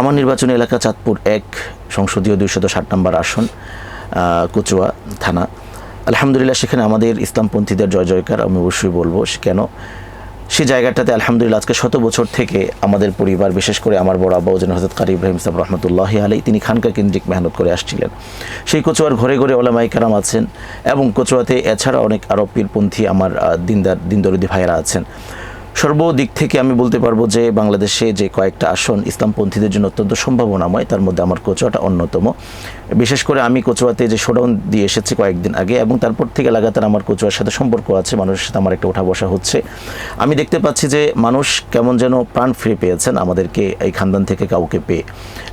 আমার নির্বাচনী এলাকা চাঁদপুর এক সংসদীয় দুইশত ষাট নম্বর আসন কচুয়া থানা। আলহামদুলিল্লাহ, সেখানে আমাদের ইসলামপন্থীদের জয় জয়কার, আমি অবশ্যই বলব কেন? সে জায়গাটাতে আলহামদুলিল্লাহ আজকে শত বছর থেকে আমাদের পরিবার, বিশেষ করে আমার বড় আব্বা ওজন হজরত কারি ইব্রাহিম ইসলাম রহমতুল্লাহ আলী তিনি খানকা কেন্দ্রিক মেহনত করে আসছিলেন। সেই কচুয়ার ঘরে ঘরে ওলামাই কারাম আছেন এবং কচুয়াতে এছাড়া অনেক আরব পীরপন্থী আমার দিনদার, দিনদরদি ভাইয়েরা আছেন। সর্বদিক থেকে আমি বলতে পারব যে বাংলাদেশে যে কয়েকটা আসন ইসলামপন্থীদের জন্য অত্যন্ত সম্ভাবনাময়, তার মধ্যে আমার কচুয়াটা অন্যতম। বিশেষ করে আমি কচুয়াতে যে শোডাউন দিয়ে এসেছি কয়েকদিন আগে এবং তারপর থেকে লাগাতার আমার কচুয়ার সাথে সম্পর্ক আছে, মানুষের সাথে আমার একটা ওঠা বসা হচ্ছে। আমি দেখতে পাচ্ছি যে মানুষ কেমন যেন প্রাণ ফিরে পেয়েছেন আমাদেরকে এই খানদান থেকে কাউকে পেয়ে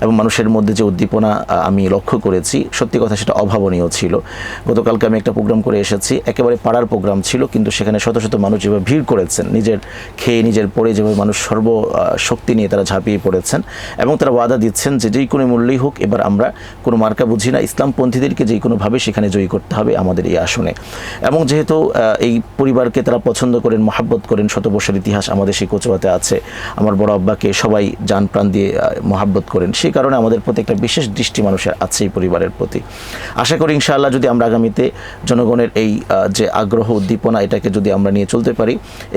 এবং মানুষের মধ্যে যে উদ্দীপনা আমি লক্ষ্য করেছি। সত্যি কথা সেটা অভাবনীয় ছিল। গতকালকে আমি একটা প্রোগ্রাম করে এসেছি, একেবারে পাড়ার প্রোগ্রাম ছিল, কিন্তু সেখানে শত শত মানুষ যেভাবে ভিড় করেছেন, নিজের খেয়ে নিজের পরে যেভাবে মানুষ সর্ব শক্তি নিয়ে তারা ঝাঁপিয়ে পড়েছেন এবং তারা ওয়াদা দিচ্ছেন যে যেই কোনো মূল্যেই হোক এবার আমরা কোনো মার্কা বুঝি না। ইসলামপন্থীদেরকে যেই কোনোভাবে সেখানে জয়ী করতে হবে আমাদের এই আসনে। এবং যেহেতু এই পরিবারকে তারা পছন্দ করেন, মহাব্বত করেন, শত বছর ইতিহাস আমাদের সেই কচুয়াতে আছে। আমার বড় আব্বাকে সবাই যান প্রাণ দিয়ে মহাব্বত করেন। সেই কারণে আমাদের প্রতি একটা বিশেষ দৃষ্টি মানুষের আছে এই পরিবারের প্রতি। আশা করি ইনশাআল্লাহ যদি আমরা আগামীতে জনগণের এই যে আগ্রহ, উদ্দীপনা এটাকে যদি আমরা নিয়ে চলতে পারি,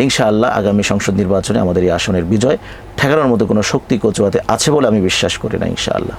ইনশাআল্লাহ আগামী সংসদ নির্বাচনে আমাদের এই আসনের বিজয় ঠেকানোর মতো কোনো শক্তি কচুয়াতে আছে বলে আমি বিশ্বাস করি না, ইনশাআল্লাহ।